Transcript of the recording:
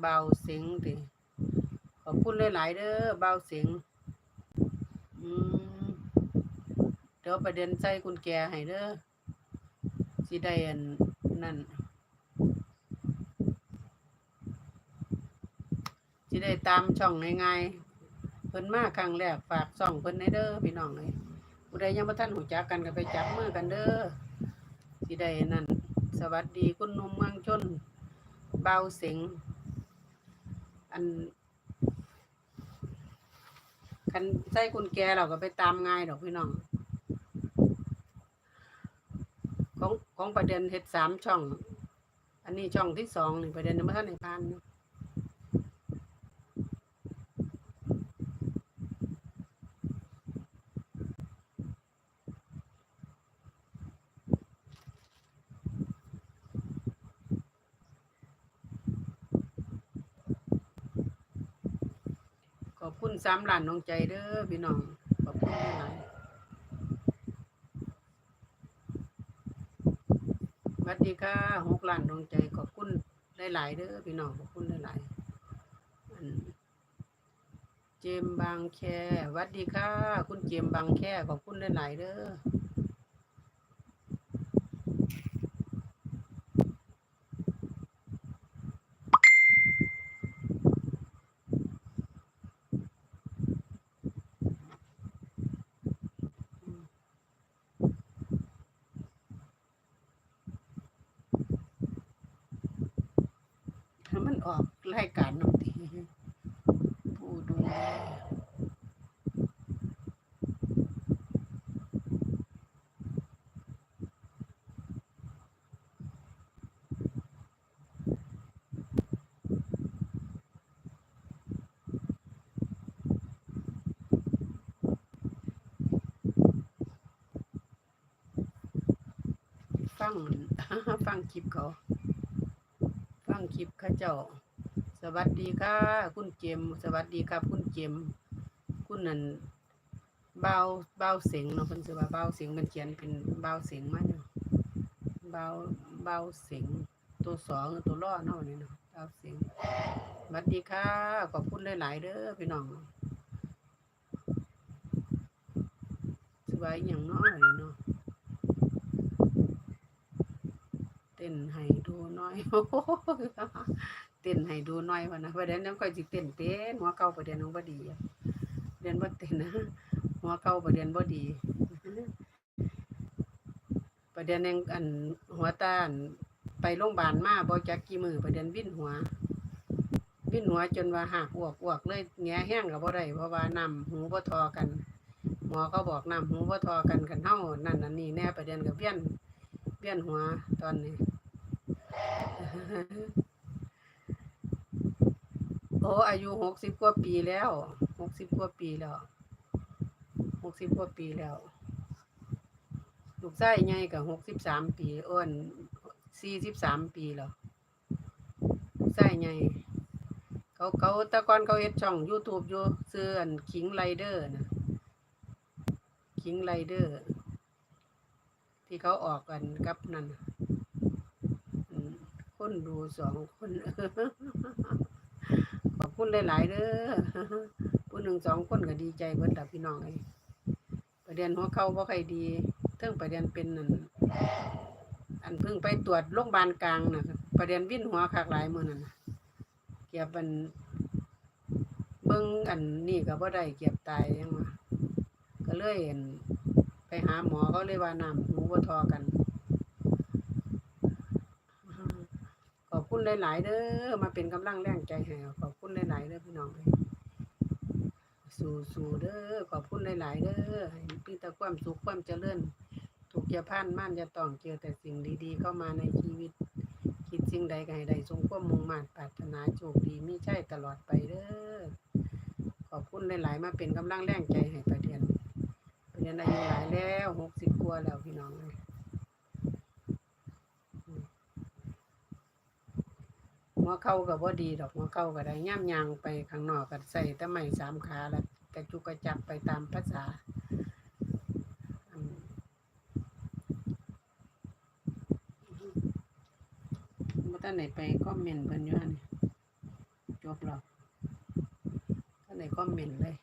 เบาเสียงติขอบคุณหลายๆเด้อเบาเสียงอืมเดี๋ยวประเด็นใส่กุญแจให้เด้อสิได้อันนั่นสิได้ตามช่องง่ายๆเพิ่นมาครั้งแรกฝากช่องเพิ่นในเด้อพี่น้องเลยผู้ใดยังบ่ทันหูจักกันก็ไปจับมือกันเด้อสิได้นั่น สวัสดีคุณนุ่มเมืองชนเบาเสียง อันคันใส่กุญแจเราก็ไปตามง่ายดอกพี่น้อง ของของประเด็นเห็ดสามช่อง อันนี้ช่องที่สองนี่ประเด็นยังไม่ทันในพานเนาะ อบคุณสามหลานน้องใจเด้อพี่น้อง ขอบคุณหลายสวัสดีค่ะหกหลานดวงใจ ขอบคุณได้หลายเด้อพี่น้องขอบคุณได้หลายเจมบางแค่วัสดีค่ะ คุณเจมบางแคขอบคุณได้หลายเด้อ ออกรายการน้องทีผู้ดูแลฟังฟังคลิปเขา ลิปข้าเจ้า สวัสดีค่ะ คุณเจม สวัสดีครับ คุณเจม คุณนั่นเบาเบาเสียงเนาะเพิ่นสิว่าเบาเสียงมันเขียนเป็นเบาเสียงมาเนาะเบาเบาเสียงตัวสองตัวล่อเนาะนี่เนาะเบาเสียงสวัสดีค่ะขอบคุณหลายๆเด้อพี่น้องสบายอย่างนาะนี่เนาะ เต้นให้ดูน่อยเต้นให้ดูน่อยวะนะประเด็นนั้นก็จิเต้นเต้นหัวเก่าประเด็นของบดีอะประเด็นบ่เต้นนะหัวเก่าประเด็นบ่ดี ประเด็นยังอันหัวตาอันไปโรงพยาบาลมาบ่จักกี่มือประเด็นวิ่นหัว วิ่นหัวจนว่าหักอวกอวกเลยแงะแห้งก็บ่ได้เพราะว่าน้ำหูบ่ทอกันหมอเขาบอกน้ำหูบ่ทอกันกันเฮานั่นอันนี้แน่ประเด็นก็เวียน เวียนหัวตอนนี้ โอ้อายุหกสิบกว่าปีแล้วหกสิบกว่าปีแล้วหกสิบกว่าปีแล้วลูกชายใหญ่กับหกสิบสามปีอ้วนสี่สิบสามปีแล้วลูกชายใหญ่เขาเขาตะกอนเขาเฮ็ดช่อง YouTube อยู่ซื้ออันคิงไรเดอร์นะคิงไรเดอร์ ที่เขาออกกันกับนั่นคนดูสองคนขอบคุณหลายๆเด้อผู้หนึ่งสองคนก็ดีใจเบิดล่พี่น้องไอ้ประเด็นหัวเข้าบ่ค่อยดีเทิงประเด็นเป็นนั่นอันเพิ่งไปตรวจโรงพยาบาลกลางนะประเด็นวิ่นหัวคักหลายมือนั่นเกียบอันเบิ่งอันนี้ก็บ่ได้เกียบตายยังว่าก็เลยเห็น ไปหาหมอเขาเลยว่าน้ำหูบ่ทอกัน ขอบคุณหลาย ๆเด้อมาเป็นกำลังแรงใจให้ขอบคุณหลาย ๆเด้อพี่น้องเอ้ยสู้สู้เด้อขอบคุณหลาย ๆเด้อให้มีแต่ความสุขความเจริญทุกยาพานม่านอย่าต้องเจอแต่สิ่งดีๆ เข้ามาในชีวิต คิดสิ่งใดก็ให้ได้สมความมุ่งมั่นปรารถนาโชคดีมีใช่ตลอดไปเด้อขอบคุณหลาย ๆ มาเป็นกำลังแรงใจให้ประเดียน ประเดียนอายุหลายแล้วหกสิบกว่าแล้วพี่น้องเอ้ยหัวเข่าก็บ่ดีดอกหัวเข่าก็ได้ย่ำยางไปข้างนอกก็ใส่ต่ไม้สามขาแล้วกระจุกกระจับไปตามภาษาอืมบ่ทันได้ไปคอมเมนต์เพิ่นอยู่หั่นนี่จบแล้วท่านในคอมเมนต์เลย